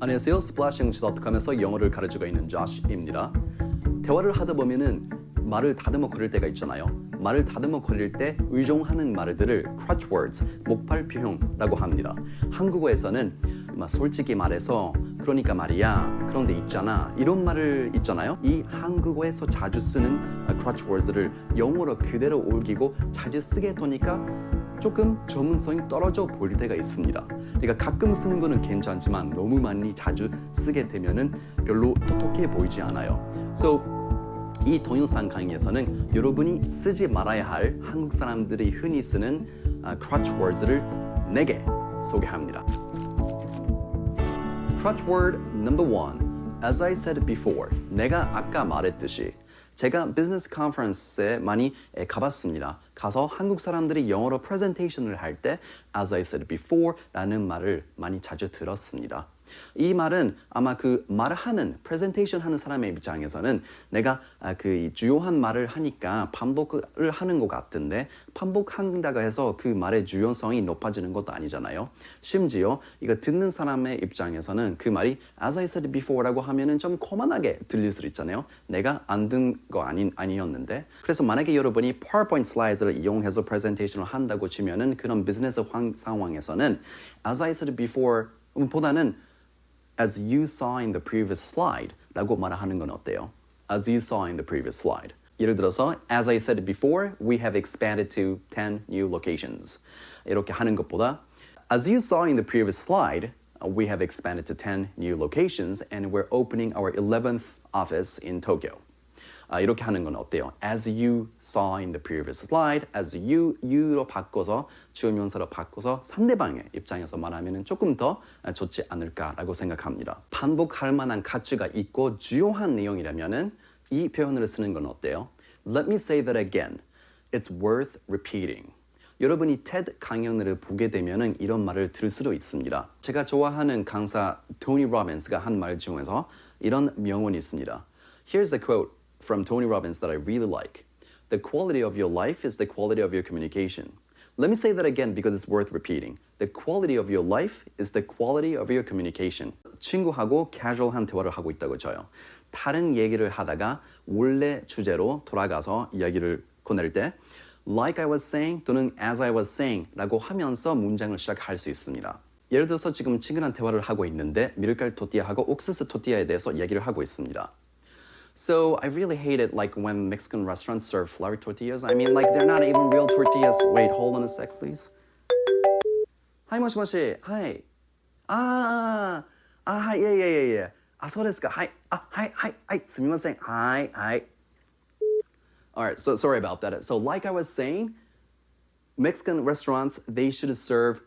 안녕하세요. splashingcom에서 영어를 가르치고 있는 조시입니다. 대화를 하다 보면은 말을 다듬어 거릴 때가 있잖아요. 말을 다듬어 거릴 때 의존하는 말들을 crutch words, 목발 표현라고 합니다. 한국어에서는 막 솔직히 말해서 그러니까 말이야 그런데 있잖아 이런 말을 있잖아요 이 한국어에서 자주 쓰는 crutch words를 영어로 그대로 옮기고 자주 쓰게 되니까 조금 전문성이 떨어져 보일 때가 있습니다. 그러니까 가끔 쓰는 거는 괜찮지만 너무 많이 자주 쓰게 되면은 별로 똑똑해 보이지 않아요. So 이 동영상 강의에서는 여러분이 쓰지 말아야 할 한국 사람들이 흔히 쓰는 아, crutch words를 4개 소개합니다. Crutch word number one. As I said before, 내가 아까 말했듯이 제가 비즈니스 컨퍼런스에 많이 에, 가봤습니다. 가서 한국 사람들이 영어로 프레젠테이션을 할 때 as I said before 라는 말을 많이 자주 들었습니다. 이 말은 아마 그 말하는 프레젠테이션 하는 사람의 입장에서는 내가 아, 그 주요한 말을 하니까 반복을 하는 것 같은데 반복한다고 해서 그 말의 주요성이 높아지는 것도 아니잖아요. 심지어 이거 듣는 사람의 입장에서는 그 말이 as I said before라고 하면은 좀 거만하게 들릴 수 있잖아요. 내가 안 든 거 아닌 아니었는데 그래서 만약에 여러분이 PowerPoint 슬라이드를 이용해서 프레젠테이션을 한다고 치면은 그런 비즈니스 황- 상황에서는 as I said before 보다는 as you saw in the previous slide 라고 말하는 건 어때요? as you saw in the previous slide. 예를 들어서 as I said before, we have expanded to 10 new locations. 이렇게 하는 것보다 as you saw in the previous slide, we have expanded to 10 new locations and we're opening our 11th office in Tokyo. 아, 이렇게 하는 건 어때요? As you saw in the previous slide, as you, you로 바꿔서 주어 명사로 바꿔서 상대방의 입장에서 말하면 조금 더 좋지 않을까라고 생각합니다. 반복할 만한 가치가 있고 주요한 내용이라면은 이 표현을 쓰는 건 어때요? Let me say that again. It's worth repeating. 여러분이 TED 강연을 보게 되면은 이런 말을 들을 수도 있습니다. 제가 좋아하는 강사 토니 로빈스가 한 말 중에서 이런 명언이 있습니다. Here's a quote from Tony Robbins that I really like. The quality of your life is the quality of your communication. Let me say that again because it's worth repeating. The quality of your life is the quality of your communication. 친구하고 캐주얼한 대화를 하고 있다고 쳐요. 다른 얘기를 하다가 원래 주제로 돌아가서 이야기를 꺼낼 때 like I was saying 또는 as I was saying 라고 하면서 문장을 시작할 수 있습니다. 예를 들어서 지금 친근한 대화를 하고 있는데 미숫가루 토띠아하고 옥수수 토띠아에 대해서 이야기를 하고 있습니다. So I really hate it like when Mexican restaurants serve flour tortillas. I mean like they're not even real tortillas. Wait, hold on a sec, please. Hi, もしもし. Hi. Ah, ah, hi, yeah, yeah, yeah, yeah. あ、そうですか。はい。あ、はい、はい、はい。すみません。はい、はい。Alright, so sorry about that. So like I was saying, Mexican restaurants, they should serve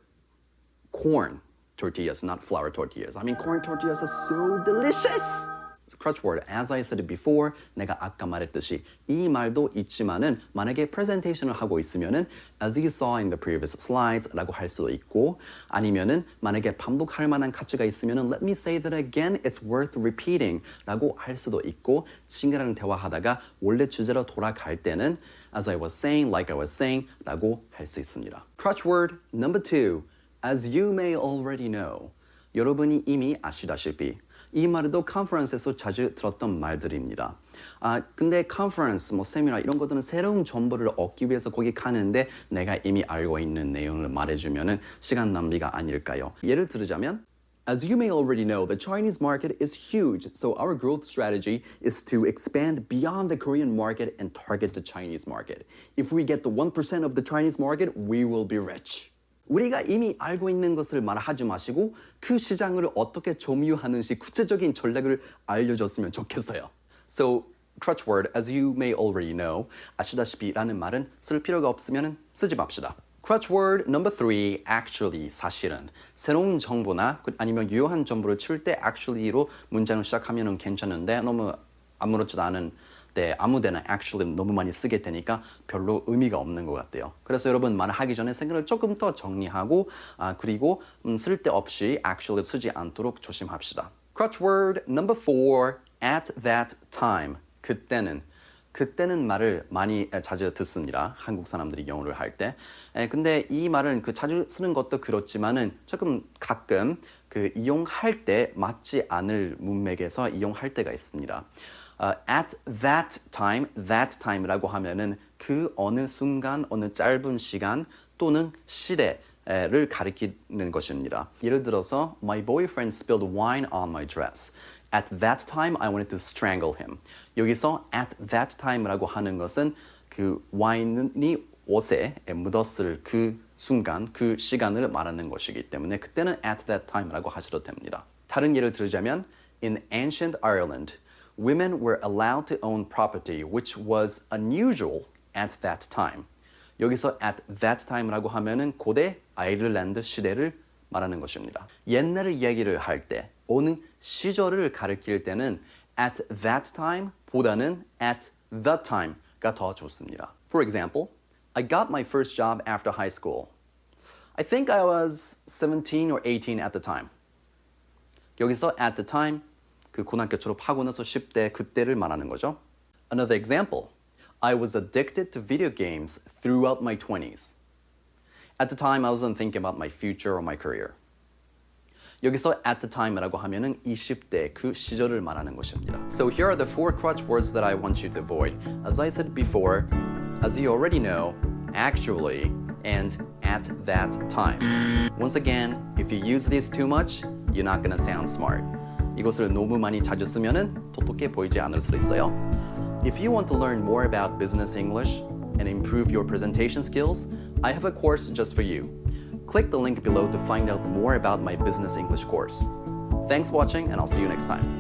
corn tortillas, not flour tortillas. I mean, corn tortillas are so delicious. Crutch word. As I said before, 내가 아까 말했듯이 이 말도 있지만은 만약에 프레젠테이션을 하고 있으면은 as you saw in the previous slides라고 할 수도 있고 아니면은 만약에 반복할 만한 가치가 있으면은 let me say that again, it's worth repeating라고 할 수도 있고 친구랑 대화하다가 원래 주제로 돌아갈 때는 as I was saying, like I was saying라고 할 수 있습니다. Crutch word number two. As you may already know, 여러분이 이미 아시다시피 이 말도 컨퍼런스에서 자주 들었던 말들입니다. 아 근데 컨퍼런스, 뭐 세미나 이런 것들은 새로운 정보를 얻기 위해서 거기 가는데 내가 이미 알고 있는 내용을 말해주면은 시간 낭비가 아닐까요? 예를 들자면. As you may already know, the Chinese market is huge, so our growth strategy is to expand beyond the Korean market and target the Chinese market. If we get the 1% of the Chinese market, we will be rich. 우리가 이미 알고 있는 것을 말하지 마시고 그 시장을 어떻게 점유하는지 구체적인 전략을 알려줬으면 좋겠어요. So, crutch word, as you may already know, 아시다시피라는 말은 쓸 필요가 없으면 쓰지 맙시다. Crutch word number three, actually, 사실은. 새로운 정보나 그- 아니면 유효한 정보를 칠 때 actually로 문장을 시작하면 괜찮은데 너무 아무렇지도 않은 때 아무데나 actually 너무 많이 쓰게 되니까 별로 의미가 없는 것 같아요. 그래서 여러분 말하기 전에 생각을 조금 더 정리하고 아, 그리고 음, 쓸데없이 actually 쓰지 않도록 조심합시다. Crutch word number four, at that time. 그때는 그때는 말을 많이 에, 자주 듣습니다. 한국 사람들이 영어를 할 때. 에, 근데 이 말은 그 자주 쓰는 것도 그렇지만은 조금 가끔 그 이용할 때 맞지 않을 문맥에서 이용할 때가 있습니다. 어, at that time, that time라고 하면은 그 어느 순간, 어느 짧은 시간 또는 시대를 가리키는 것입니다. 예를 들어서 My boyfriend spilled wine on my dress. At that time, I wanted to strangle him. 여기서 at that time라고 하는 것은 그 와인이 옷에 묻었을 그 순간, 그 시간을 말하는 것이기 때문에 그때는 at that time라고 하셔도 됩니다. 다른 예를 들자면 in ancient Ireland, women were allowed to own property which was unusual at that time. 여기서 at that time라고 하면은 고대 아이르란드 시대를 말하는 것입니다. 옛날 이야기를 할 때 어느 시절을 가리킬 때는 at that time 보다는 at the time가 더 좋습니다. For example, I got my first job after high school. I think I was 17 or 18 at the time. 여기서 at the time 그 고등학교 졸업하고 나서 10대 그때를 말하는 거죠. Another example. I was addicted to video games throughout my 20s. At the time I wasn't thinking about my future or my career. 여기서 at the time라고 하면은 20대 그 시절을 말하는 것입니다. So here are the four crutch words that I want you to avoid. As I said before, as you already know, actually and at that time. Once again, if you use these too much, you're not gonna sound smart. 이것을 너무 많이 자주 쓰면은 똑똑해 보이지 않을 수도 있어요. If you want to learn more about business English and improve your presentation skills, I have a course just for you. Click the link below to find out more about my business English course. Thanks for watching and I'll see you next time.